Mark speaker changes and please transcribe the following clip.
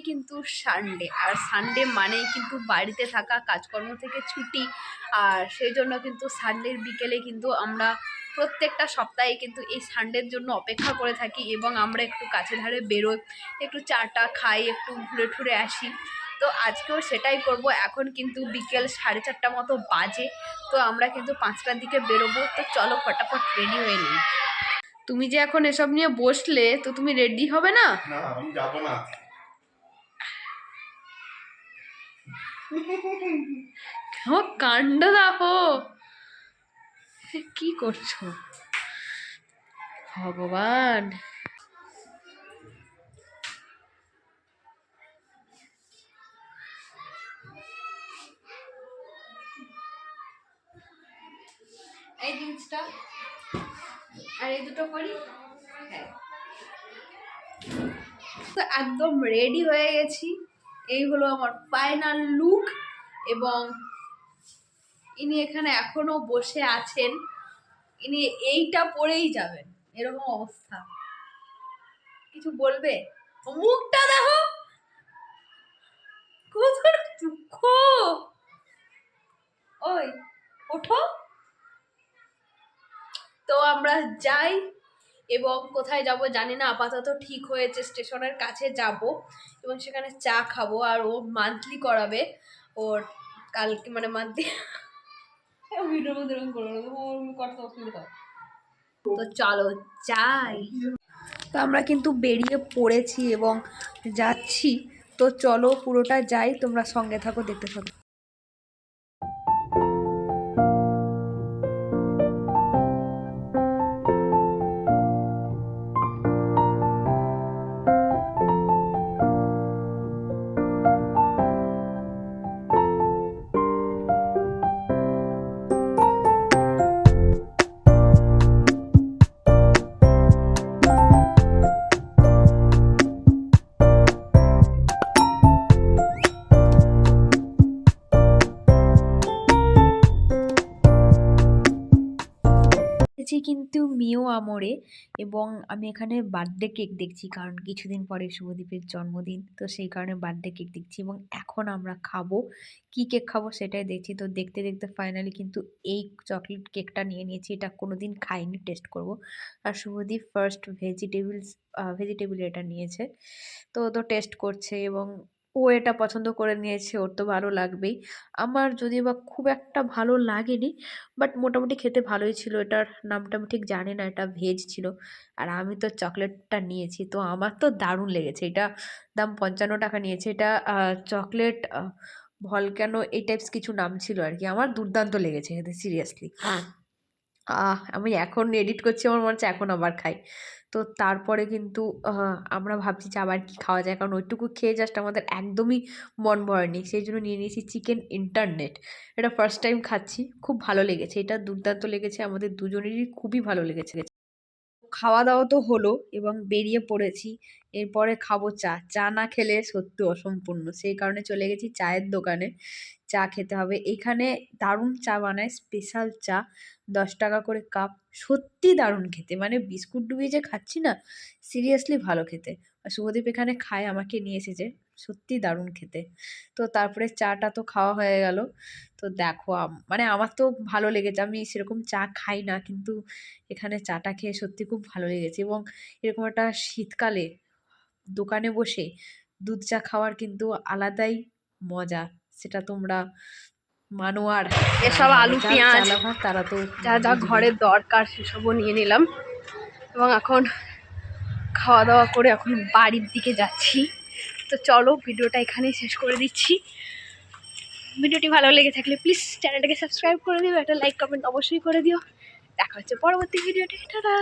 Speaker 1: কিন্তু সানডে আর সানডে মানেই কিন্তু বাড়িতে থাকা, কাজকর্ম থেকে ছুটি, আর সেই জন্য কিন্তু সানডের বিকেলে কিন্তু আমরা প্রত্যেকটা সপ্তাহে কিন্তু এই সানডের জন্য অপেক্ষা করে থাকি এবং আমরা একটু কাছে ধারে বেরোই, একটু চাটা খাই, একটু ঘুরে ঠুরে আসি। তো আজকেও সেটাই করব, এখন কিন্তু বিকেল সাড়ে চারটা মতো বাজে, তো আমরা কিন্তু পাঁচটার দিকে বেরোবো, তো চলো ফটাফট রেডি হয়ে নিই। তুমি যে এখন এসব নিয়ে বসলে, তো তুমি রেডি হবে না,
Speaker 2: আমি যাব না।
Speaker 1: ও কাণ্ড দেখো। কি করছ? ভগবান। এই জিনিসটা। আর এই দুটো করি? হ্যাঁ। তো একদম রেডি হয়ে গেছি। এই হলো আমার ফাইনাল লুক এবং ইনি এখানে এখনও বসে আছেন। ইনি এইটা পরেই যাবেন, এরকম অবস্থা। কিছু বলবে? মুখটা দেখো! কত দুঃখ! ওই, ওঠো। তো আমরা যাই। এবং কোথায় যাব জানি না আপাতত ঠিক হয়েছে স্টেশনের কাছে যাব এবং সেখানে চা খাব আর ও মান্থলি করাবে ওর কালকে মানে মান্থলি ভিডিওর মধ্যে এরকম করব করতে অসুবিধা তো চলো যাই। তো আমরা কিন্তু বেরিয়ে পড়েছি এবং যাচ্ছি তো চলো পুরোটা যাই তোমরা সঙ্গে থাকো দেখতে থাকো। কিন্তু মিও আমরে এবং আমি এখানে বার্থডে কেক দেখছি কারণ কিছুদিন পরে শুভদীপের জন্মদিন, তো সেই কারণে বার্থডে কেক দেখছি এবং এখন আমরা খাব, কি কেক খাব সেটাই দেখছি। তো দেখতে দেখতে ফাইনালি কিন্তু এই চকলেট কেকটা নিয়ে নিয়েছি, এটা কোনো দিন খাইনি টেস্ট করব। আর শুভদীপ ফার্স্ট ভেজিটেবলস ভেজিটেবল এটা নিয়েছে। তো তো টেস্ট করছে এবং ও এটা পছন্দ করে নিয়েছে, ওর তো ভালো লাগবেই। আমার যদিও বা খুব একটা ভালো লাগেনি বাট মোটামুটি খেতে ভালোই ছিল, এটার নামটা আমি ঠিক জানি না, এটা ভেজ ছিল। আর আমি তো চকলেটটা নিয়েছি, তো আমার তো দারুণ লেগেছে, এটা দাম পঞ্চান্ন টাকা নিয়েছে, এটা চকলেট ভলক্যানো এই টাইপস কিছু নাম ছিল আর কি, আমার দুর্দান্ত লেগেছে সিরিয়াসলি আহ, আমি এখন এডিট করছি, আমার মনে হচ্ছে এখন আবার খাই। তো তারপরে কিন্তু আমরা ভাবছি যে আবার কি খাওয়া যায়? কারণ ওইটুকু খেয়ে জাস্ট আমাদের একদমই মন ভরেনি। সেই জন্য নিয়ে নিয়েছি চিকেন ইন্টারনেট। এটা ফার্স্ট টাইম খাচ্ছি, খুব ভালো লেগেছে। এটা দুর্দান্ত লেগেছে, আমাদের দুজনেরই খুবই ভালো লেগেছে। খাওয়া দাওয়া তো হলো এবং বেরিয়ে পড়েছি, এরপরে খাব চা। চা না খেলে সত্যি অসম্পূর্ণ। সেই কারণে চলে গেছি চায়ের দোকানে। চা খেতে হবে। এখানে দারুণ চা বানায় স্পেশাল চা। দশ টাকা করে কাপ সত্যি দারুণ খেতে। মানে বিস্কুট ডুবিয়ে যে খাচ্ছি না সিরিয়াসলি ভালো খেতে। আর শুভদীপ এখানে খায়, আমাকে নিয়ে এসেছে। সত্যি দারুণ খেতে। তো তারপরে চাটা তো খাওয়া হয়ে গেল। তো দেখো মানে আমার তো ভালো লেগেছে। আমি সেরকম চা খাই না, কিন্তু এখানে চাটা খেয়ে সত্যি খুব ভালো লেগেছে। এবং এরকম একটা শীতকালে দোকানে বসে দুধ চা খাওয়ার কিন্তু আলাদাই মজা। সেটা তোমরা মানো আর
Speaker 3: এসব আলু, পেঁয়াজ,
Speaker 1: তারা তো
Speaker 3: যা যা ঘরের দরকার সেসবও নিয়ে নিলাম। এবং এখন খাওয়া দাওয়া করে এখন বাড়ির দিকে যাচ্ছি। তো চলো ভিডিওটা এখানেই শেষ করে দিচ্ছি। ভিডিওটি ভালো লেগে থাকলে প্লিজ চ্যানেলটাকে সাবস্ক্রাইব করে দিও একটা লাইক কমেন্ট অবশ্যই করে দিও। দেখা হচ্ছে পরবর্তী ভিডিওতে টাটা!